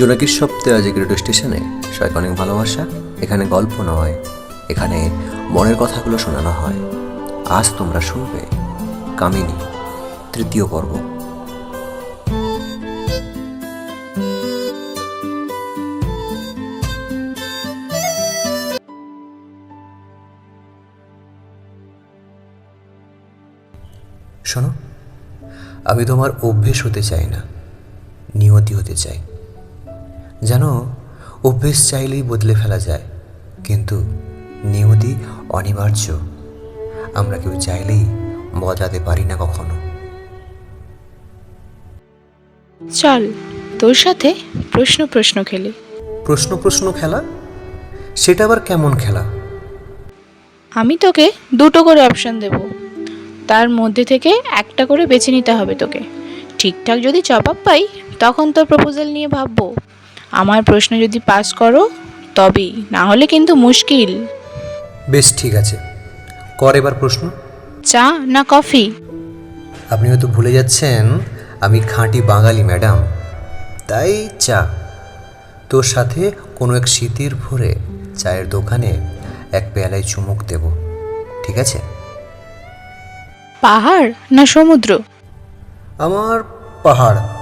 জোনাকির সপ্তাহে আজ রেডিও স্টেশনে সবাইকে অনেক ভালোবাসা, এখানে গল্প নয়, এখানে মনের কথাগুলো শোনানো হয়। আজ তোমরা শুনবে কামিনী, তৃতীয় পর্ব। শোনো, আমি তোমার অভ্যেস হতে চাই না, নিয়তি হতে চাই। জানো অভ্যেস চাইলেই বদলে ফেলা যায় কিন্তু নিয়তি অনিবার্য। আমরা কেউ চাইলেই বদলাতে পারি না কখনো। চল তোর সাথে প্রশ্ন প্রশ্ন খেলি। প্রশ্ন প্রশ্ন খেলা? সেটা আবার কেমন খেলা? আমি তোকে দুটো করে অপশন দেব। তার মধ্যে থেকে একটা করে বেছে নিতে হবে তোকে। ঠিকঠাক যদি জবাব পাই তখন তোর প্রপোজাল নিয়ে ভাববো। আমার প্রশ্ন যদি পাস করো তবেই। না হলে কিন্তু মুশকিল। বেশ ঠিক আছে। কর এবার প্রশ্ন। চা না কফি? আপনি হয়তো ভুলে যাচ্ছেন আমি খাঁটি বাঙালি ম্যাডাম। তাই চা। তোর সাথে কোনো এক শীতের ভোরে চায়ের দোকানে এক পেয়ালায় চুমুক দেব। ঠিক আছে? পাহাড় না সমুদ্র? আমার পাহাড়।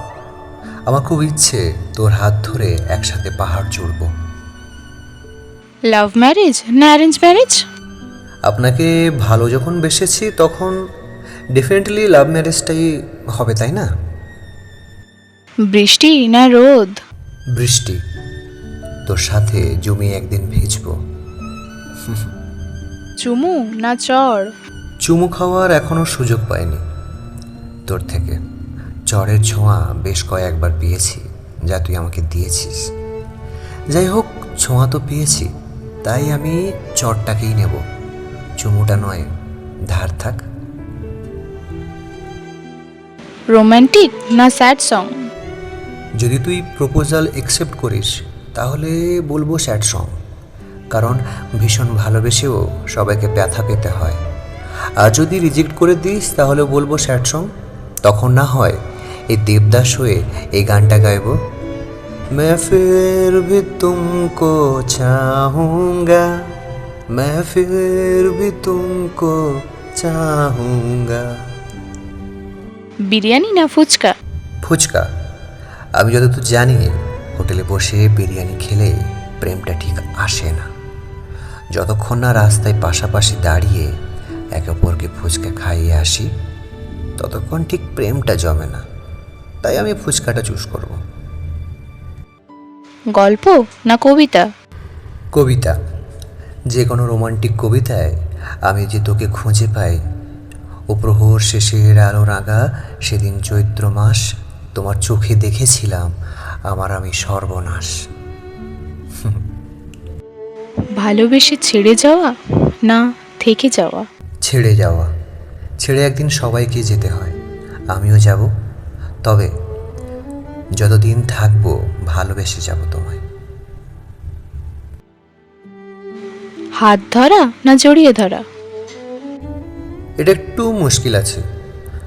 আমার খুব ইচ্ছে তোর হাত ধরে একসাথে পাহাড় চড়ব। লাভ ম্যারেজ না অ্যারেঞ্জ ম্যারেজ আপনাকে ভালো যখন বেসেছি তখন ডেফিনেটলি লাভ ম্যারেজটাই হবে তাই না? বৃষ্টি না রোদ? বৃষ্টি। তোর সাথে জমি একদিন ভিজবো। চুমু না চর? চুমু খাওয়ার এখনও সুযোগ পাইনি তোর থেকে। চরের ছোঁয়া বেশ কয়েকবার পেয়েছি যা তুই আমাকে দিয়েছিস। যাই হোক ছোঁয়া তো পেয়েছি তাই আমি চরটাকেই নেব। চুমুটা নয় ধার থাক। রোমান্টিক না স্যাড সং? যদি তুই প্রপোজাল একসেপ্ট করিস তাহলে বলব স্যাড সং। কারণ ভীষণ ভালোবেসেও সবাইকে ব্যথা পেতে হয়। আর যদি রিজেক্ট করে দিস তাহলে বলব স্যাড সং। তখন না হয় এই দেবদাস হয়ে এই গানটা গাইবো मैं फिर भी तुमको चाहूँगा मैं फिर भी तुमको चाहूँगा বিরিয়ানি না ফুচকা ফুচকা আমি যতদূর জানি হোটেলে বসে বিরিয়ানি খেলে প্রেমটা ঠিক আসে না যতক্ষণ না রাস্তায় পাশাপাশি দাঁড়িয়ে একে অপরকে ফুচকা খাইয়ে আসি ততক্ষণ ঠিক প্রেমটা জমে না তাই আমি ফুচকাটা চুজ করব। গল্প না কবিতা? কবিতা। যে কোনো রোমান্টিক কবিতায় আমি যে তোকে খুঁজে পাই ও প্রহর শেষের আলো রাগা সেদিন চৈত্র মাস তোমার চোখে দেখেছিলাম আমার আমি সর্বনাশ। ভালোবেসে ছেড়ে যাওয়া না থেকে যাওয়া? ছেড়ে যাওয়া। ছেড়ে একদিন সবাইকে যেতে হয়। আমিও যাব তবে যতদিন থাকব ভালোবেসে যাব তোমায়। হাত ধরা না জড়িয়ে ধরা? এটা একটু মুশকিল আছে।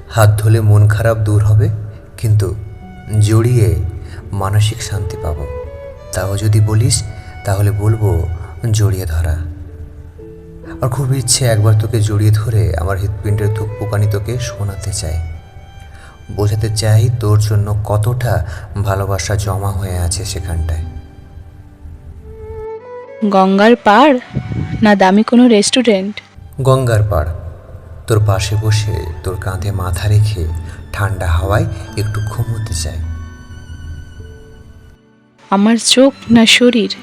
হাত ধুলে মন খারাপ দূর হবে কিন্তু জড়িয়ে মানসিক শান্তি পাবো। তাও যদি বলিস তাহলে বলব জড়িয়ে ধরা। আর খুব ইচ্ছে একবার তোকে জড়িয়ে ধরে আমার হৃৎপিণ্ডের ধূপ পোকানি তোকে শোনাতে চাই। বোঝাতে চাই তোর জন্য কতটা ভালোবাসা জমা হয়ে আছে সেখানটায়। গঙ্গার পাড় না দামি কোনো রেস্টুরেন্ট? গঙ্গার পাড়। তোর পাশে বসে তোর কাঁধে মাথা রেখে ঠান্ডা হাওয়ায় একটু ঘুমোতে চাই। আমার চোখ না শরীর?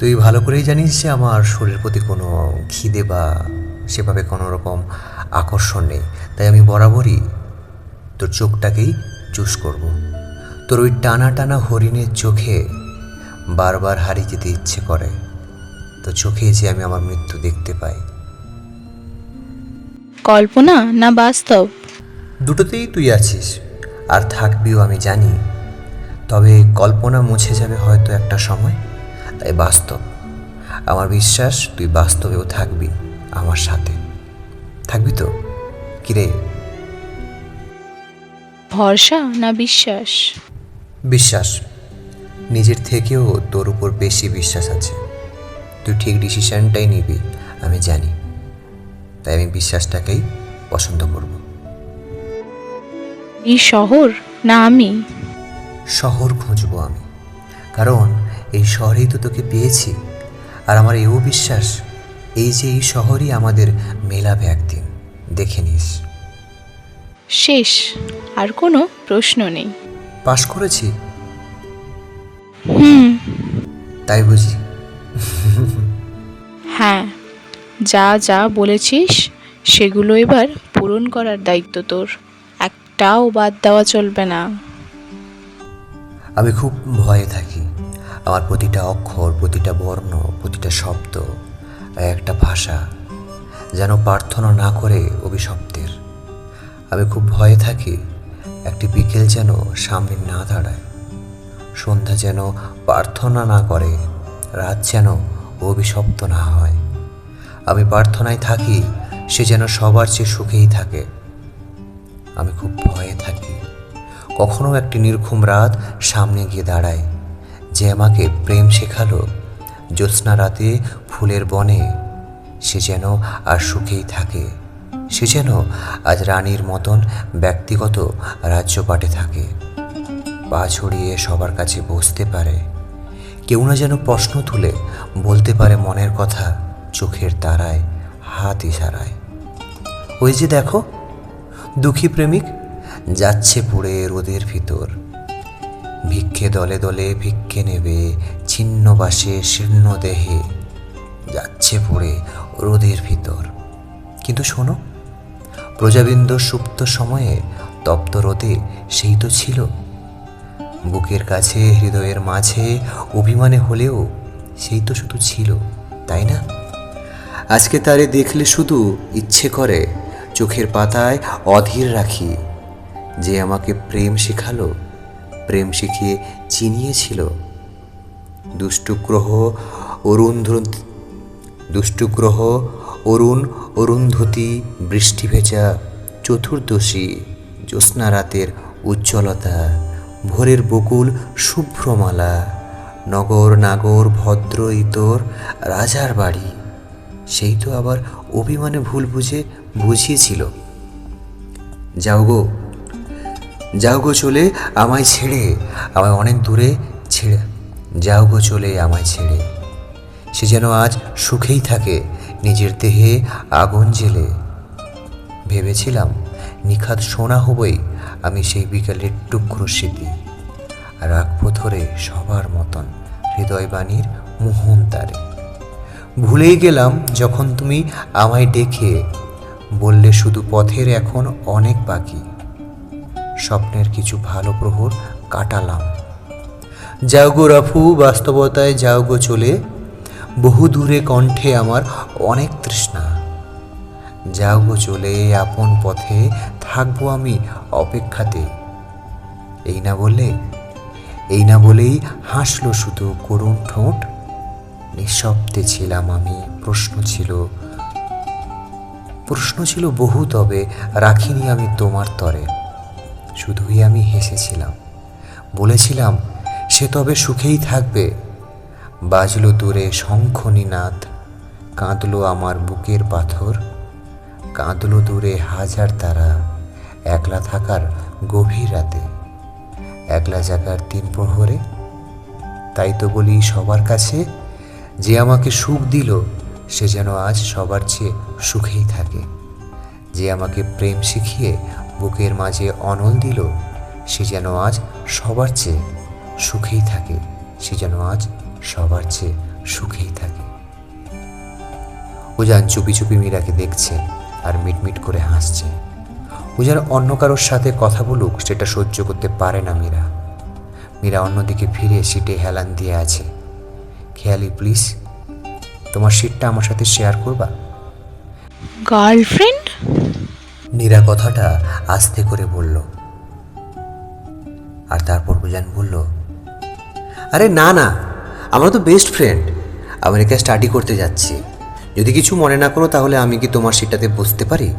তুই ভালো করেই জানিস যে আমার শরীরের প্রতি কোনো খিদে বা সেভাবে কোনো রকম আকর্ষণ নেই। তাই আমি বরাবরই তোর চোখটাকেই চুজ করব। তোর ওই টানা টানা হরিণের চোখে বারবার হারিয়ে যেতে ইচ্ছে করে। তো চোখে যে আমি আমার মৃত্যু দেখতে পাই। কল্পনা না বাস্তব? দুটোতেই তুই আছিস আর থাকবিও আমি জানি। তবে কল্পনা মুছে যাবে হয়তো একটা সময় তাই বাস্তব। আমার বিশ্বাস তুই বাস্তবেও থাকবি আমার সাথে। থাকবি তো? কিরে? ভরসা না বিশ্বাস? বিশ্বাস। নিজের থেকেও তোর উপর বেশি বিশ্বাস আছে। তুই ঠিক ডিসিশনটাই নিবি আমি জানি। তাই আমি বিশ্বাসটাকেই পছন্দ করব। এই শহর না আমি? শহর খুঁজবো আমি। কারণ এই শহরেই তো তোকে পেয়েছি। আর আমার এও বিশ্বাস এই যে এই শহরই আমাদের মেলাবে একদিন। দেখে নিস। শেষ আর কোনো প্রশ্ন নেই। পাশ করেছি? হুম। তাই বুঝি। হ্যাঁ যা যা বলেছিস সেগুলো এবার পূরণ করার দায়িত্ব তোর। একটাও বাদ দেওয়া চলবে না। আমি খুব ভয়ে থাকি। আমার প্রতিটা অক্ষর প্রতিটা বর্ণ প্রতিটা শব্দ একটা ভাষা যেন প্রার্থনা না করে অভিশব্দের আমি খুব ভয়ে থাকি। একটি বিকেল যেন সামনে না দাঁড়ায়। সন্ধ্যা যেন প্রার্থনা না করে, রাত যেন অভিশপ্ত না হয়। আমি প্রার্থনায় থাকি, সে যেন সবার চেয়ে সুখেই থাকে। আমি খুব ভয়ে থাকি। কখনো একটি নির্ঘুম রাত সামনে গিয়ে দাঁড়ায়, যে আমাকে প্রেম শেখালো, জ্যোৎস্না রাতে ফুলের বনে সে যেন আর সুখেই থাকে। সে যেন আজ রানীর মতন ব্যক্তিগত রাজ্যপাটে থাকে। পা ছড়িয়ে সবার কাছে বসতে পারে। কেউ না যেন প্রশ্ন তুলে বলতে পারে মনের কথা চোখের তারায়, হাত ইশারায়। ওই যে দেখো, দুঃখী প্রেমিক যাচ্ছে পুড়ে রোদের ভিতর। ভিক্ষে দলে দলে ভিক্ষে নেবে ছিন্ন বাসে শীর্ণ দেহে, যাচ্ছে পুড়ে রোদের ভিতর। কিন্তু শোনো প্রজাবিন্দ সুপ্ত সময়ে তপ্ত রোদে সেই তো ছিল। বুকের কাছে, হৃদয়ের মাঝে অভিমানে হলেও সেই তো শুধু ছিল, তাই না? আজকে তারে দেখলে শুধু ইচ্ছে করে, চোখের পাতায় অধীর রাখি। যে আমাকে প্রেম শেখালো, প্রেম শিখিয়ে চিনিয়েছিল। দুষ্টু গ্রহ অরুণ দুষ্টু গ্রহ অরুণ, অরুন্ধতী বৃষ্টি ভেজা চতুর্দশী, জ্যোৎস্না রাতের উজ্জ্বলতা, ভোরের বকুল শুভ্রমালা, নগর নাগর ভদ্র ইতর, রাজার বাড়ি। সেই তো আবার অভিমানে ভুল বুঝে বুঝিয়েছিল। যাও গো যাও গো চলে আমায় ছেড়ে, আমায় অনেক দূরে ছেড়ে, যাও গো চলে আমায় ছেড়ে। সে যেন আজ সুখেই থাকে, নিজের দেহে আগুন জেলে ভেবেছিলাম নিখাত সোনা হবই আমি সেই বিকালের টুকরো স্মৃতি। রাখব ধরে সবার মতন, হৃদয়বাণীর মোহন তারে। ভুলেই গেলাম যখন তুমি আমায় ডেকে, বললে শুধু পথের এখন অনেক বাকি। স্বপ্নের কিছু ভালো প্রহর কাটালাম। যাও গো রাফু, বাস্তবতায় যাও গো চলে। বহু দূরে কণ্ঠে আমার অনেক তৃষ্ণা। যাও চলে আপন পথে থাকব আমি অপেক্ষাতে। এই না বললে এই না বলেই হাসলো শুধু করুণ ঠোঁট। নিঃশব্দে ছিলাম আমি, প্রশ্ন ছিল প্রশ্ন ছিল বহু, তবে রাখিনি আমি তোমার তরে। শুধুই আমি হেসেছিলাম। বলেছিলাম, সে তবে সুখেই থাকবে। বাজলো দূরে শঙ্খ নিনাদ, কাঁদলো আমার বুকের পাথর, কাঁদলো দূরে হাজার তারা, একলা থাকার গভীর রাতে, একলা জাগার তিন প্রহরে। তাই তো বলি সবার কাছে, যে আমাকে সুখ দিল, সে যেন আজ সবার চেয়ে সুখেই থাকে। যে আমাকে প্রেম শিখিয়ে বুকের মাঝে অনল দিল, সে যেন আজ সবার চেয়ে সুখেই থাকে, সে যেন আজ সবার চেয়ে সুখেই থাকে। উজান চুপি চুপি মীরাকে দেখছে আর মিটমিট করে হাসছে। উজান অন্য কারোর সাথে কথা বলুক সেটা সহ্য করতে পারে না মীরা। মীরা অন্যদিকে ফিরে সিটে হেলান দিয়ে আছে। খেয়ালি প্লিজ তোমার সিটটা আমার সাথে শেয়ার করবা? গার্লফ্রেন্ড? নীরা কথাটা আস্তে করে বলল। আর তারপর বুজান বলল আরে না না আমরা তো বেস্ট ফ্রেন্ড আমেরিকায় স্টাডি করতে যাচ্ছি। যদি কিছু মনে না করো তাহলে আমি কি তোমার সিটটাতে বসতে পারি?